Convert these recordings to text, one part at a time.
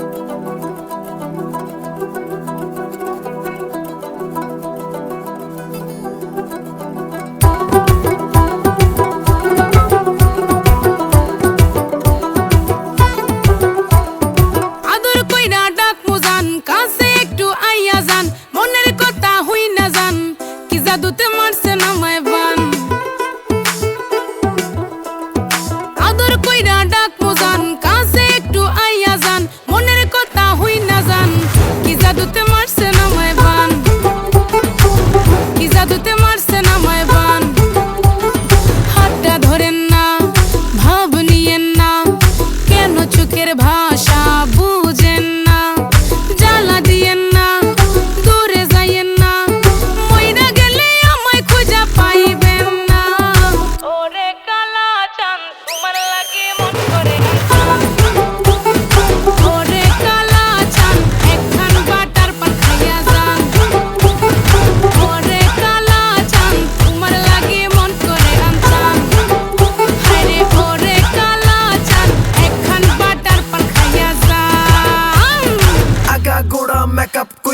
Thank you.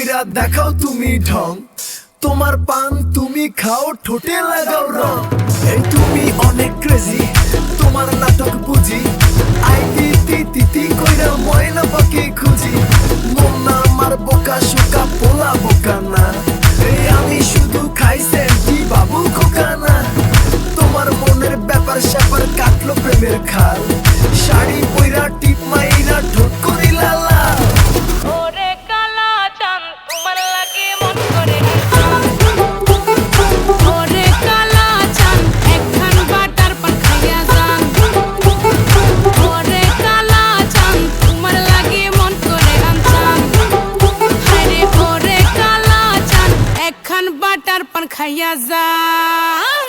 কইরা দেখাও তুমি ঢং। তোমার পান তুমি খাও, ঠোঁটে লাগাও রং। এই তুমি অনেক ক্রেজি তোমার নাটক বুঝি। আই তিতি তিতি কইরা ময়না পাখি খুঁজি। মন না আমার বোকা, শোকা, পোলা বোকা না। এই আমি শুধু খাইছে সেন্টি বাবু খোকা না। তোমার মনের ব্যাপার স্যাপার কাটলো প্রেমের খাল। শাড়ি পইরা টিপ মাইরা ঠোঁট করি লালা। моя за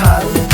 Karl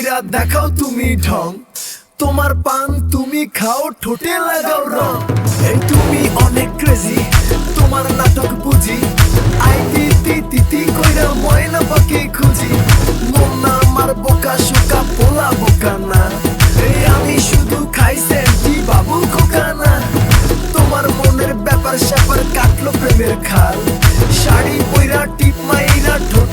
কইরা দেখাও তুমি ঢং। তোমার পান তুমি খাও, ঠোঁটে লাগাও রং। এই তুমি অনেক ক্রেজি তোমার নাটক বুঝি। আই কইরা ময়না খুঁজি। মন না আমার বোকা শোকা, পোলা বোকা না। এই আমি শুধু খাইছে সেন্টি বাবু খোকা না। তোমার মনের ব্যাপার স্যাপার কাটলো প্রেমের খাল। শাড়ি পইরা টিপ মাইরা ঠোঁট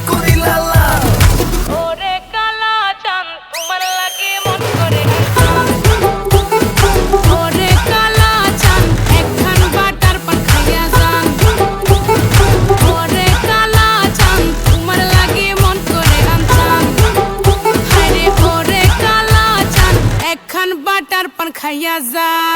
casa.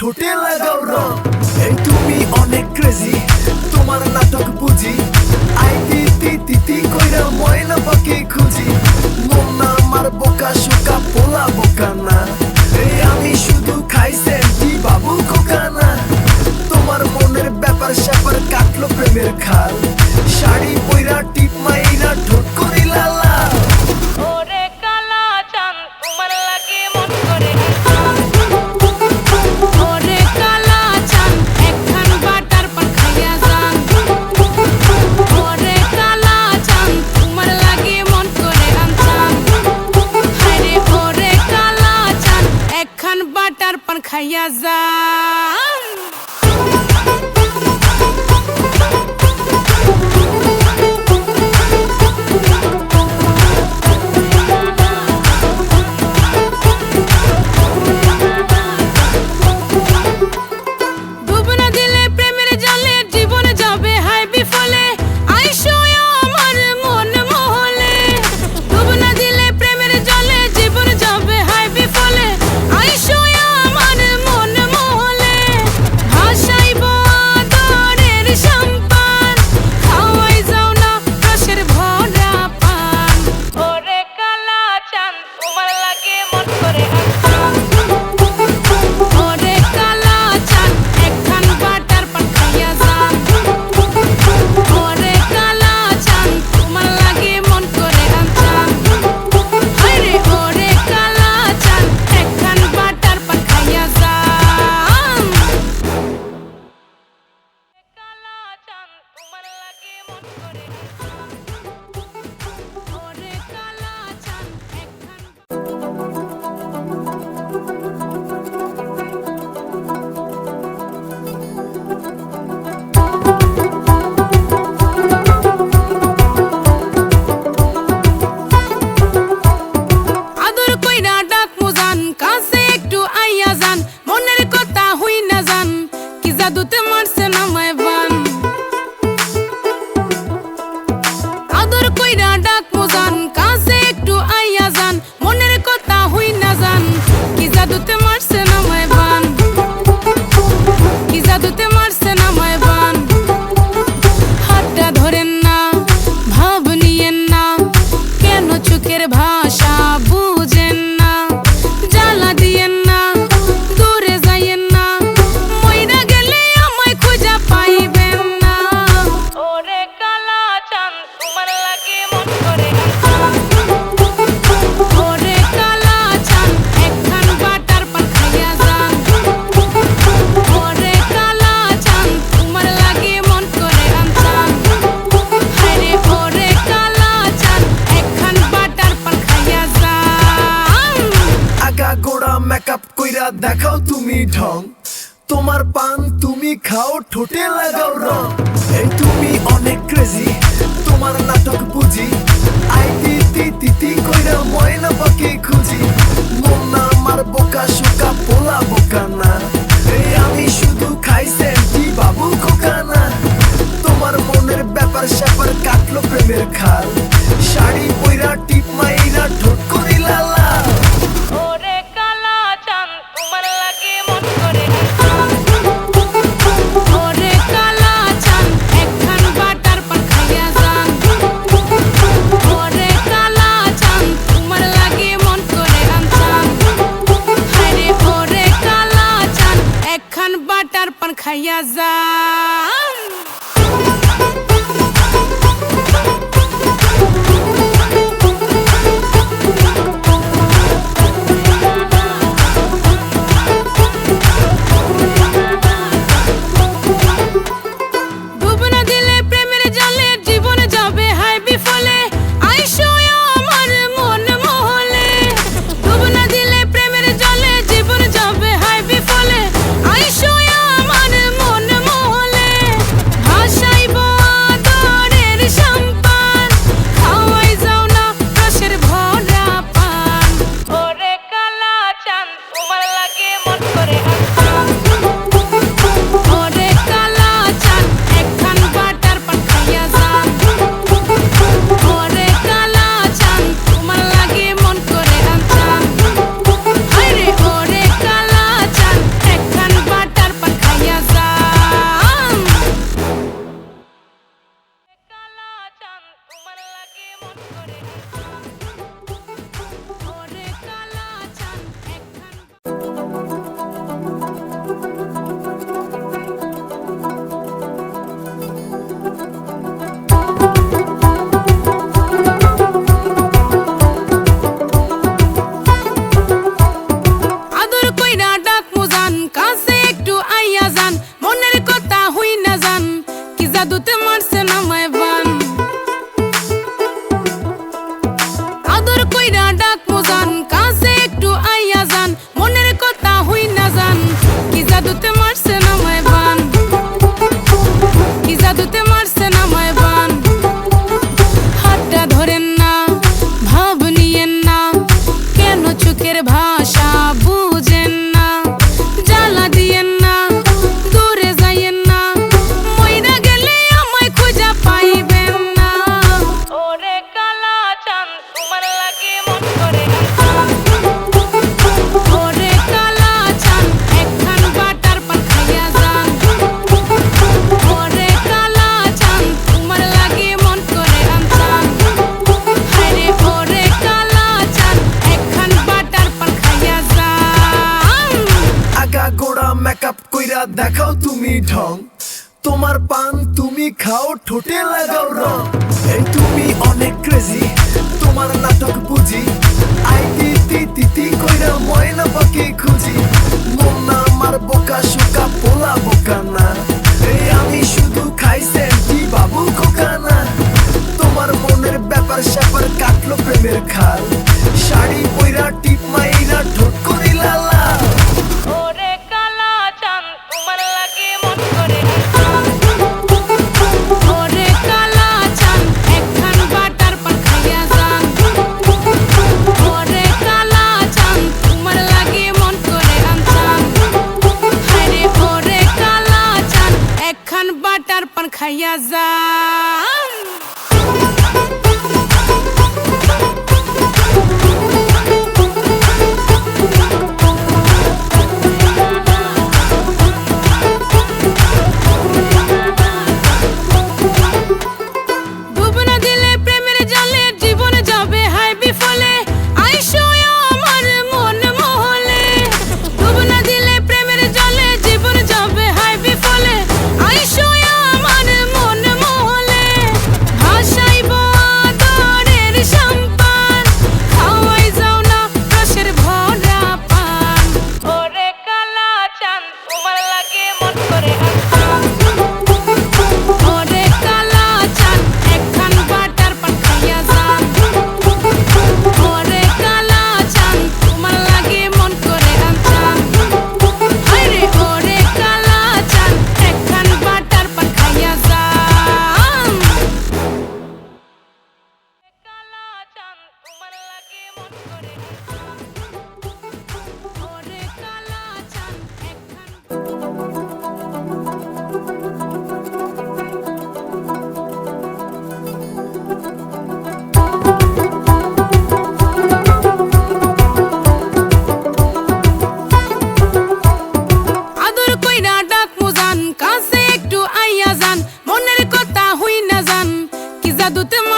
छोटे ঢং। তোমার পান তুমি খাও ঠোঁটে লাগাও রং।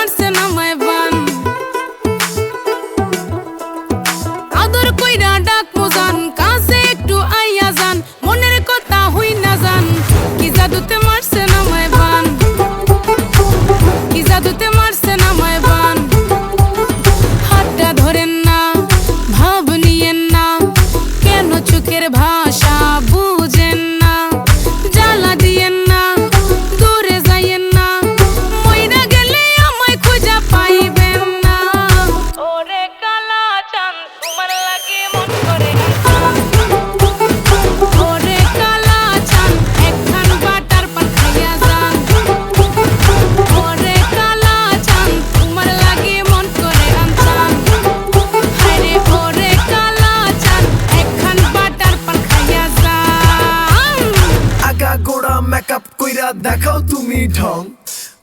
Don't say no, my